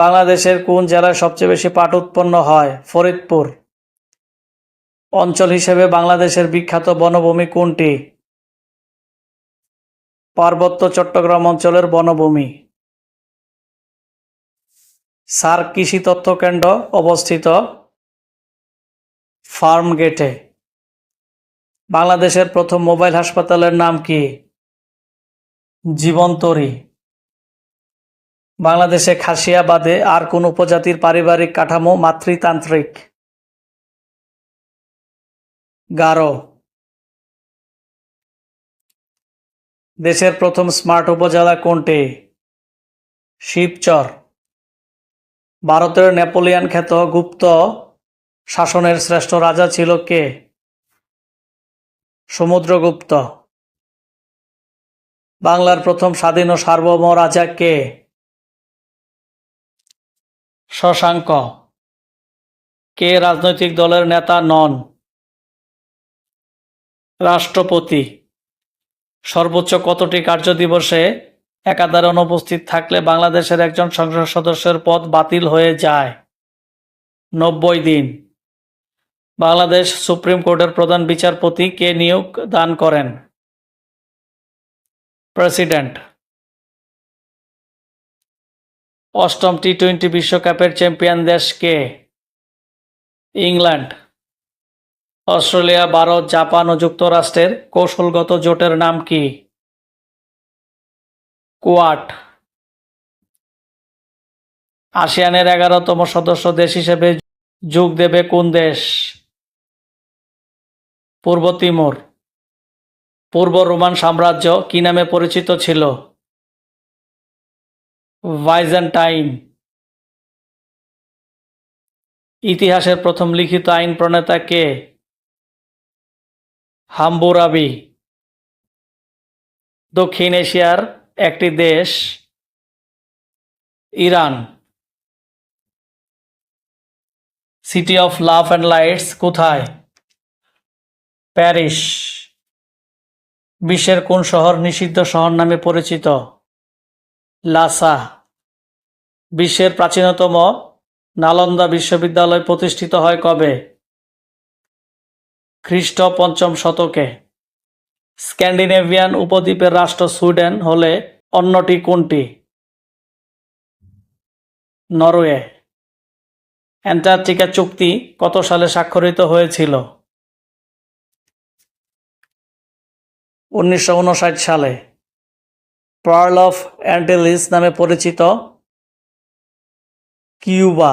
বাংলাদেশের কোন জেলায় সবচেয়ে বেশি পাট উৎপন্ন হয়? ফরিদপুর। অঞ্চল হিসেবে বাংলাদেশের বিখ্যাত বনভূমি কোনটি? পার্বত্য চট্টগ্রাম অঞ্চলের বনভূমি। সার কৃষি তথ্য কেন্দ্র অবস্থিত ফার্ম গেটে। বাংলাদেশের প্রথম মোবাইল হাসপাতালের নাম কি? জীবন্তরী। বাংলাদেশে খাসিয়া বাদে আর কোন উপজাতির পারিবারিক কাঠামো মাতৃতান্ত্রিক। গারো। দেশের প্রথম স্মার্ট উপজেলা কোনটি? শিবচর। ভারতের নেপোলিয়ান খ্যাত গুপ্ত শাসনের শ্রেষ্ঠ রাজা ছিল কে? সমুদ্রগুপ্ত। বাংলার প্রথম স্বাধীন ও সার্বভৌম রাজা কে? শশাঙ্ক, কে রাজনৈতিক দলের নেতা নন? রাষ্ট্রপতি, সর্বোচ্চ কতটি কার্যদিবসে একাধারে অনুপস্থিত থাকলে বাংলাদেশের একজন সংসদ সদস্যের পদ বাতিল হয়ে যায়? নব্বই দিন। বাংলাদেশ সুপ্রিম কোর্টের প্রধান বিচারপতি কে নিয়োগ দান করেন? প্রেসিডেন্ট অষ্টম টি টোয়েন্টি বিশ্বকাপের চ্যাম্পিয়ন দেশ কে? ইংল্যান্ড। অস্ট্রেলিয়া, ভারত, জাপান ও যুক্তরাষ্ট্রের কৌশলগত জোটের নাম কি? কোয়াট। আসিয়ানের এগারোতম সদস্য দেশ হিসেবে যোগ দেবে কোন দেশ? পূর্ব তিমুর। পূর্ব রোমান সাম্রাজ্য কি নামে পরিচিত ছিল? ভাইজেন্টাইন। ইতিহাসের প্রথম লিখিত আইন প্রণেতা কে? হাম্বুরাবি। দক্ষিণ এশিয়ার একটি দেশ, Iran. City of love and lights কোথায়? প্যারিস। বিশ্বের কোন শহর নিষিদ্ধ শহর নামে পরিচিত? লাসা। বিশ্বের প্রাচীনতম নালন্দা বিশ্ববিদ্যালয় প্রতিষ্ঠিত হয় কবে? খ্রিস্ট পঞ্চম শতকে। স্ক্যান্ডিনেভিয়ান উপদ্বীপের রাষ্ট্র সুইডেন হলে অন্যটি কোনটি? নরওয়ে। অ্যান্টার্কটিকা চুক্তি কত সালে স্বাক্ষরিত হয়েছিল? উনিশশো উনষাট সালে। পার্ল অফ অ্যান্টেলিস নামে পরিচিত কিউবা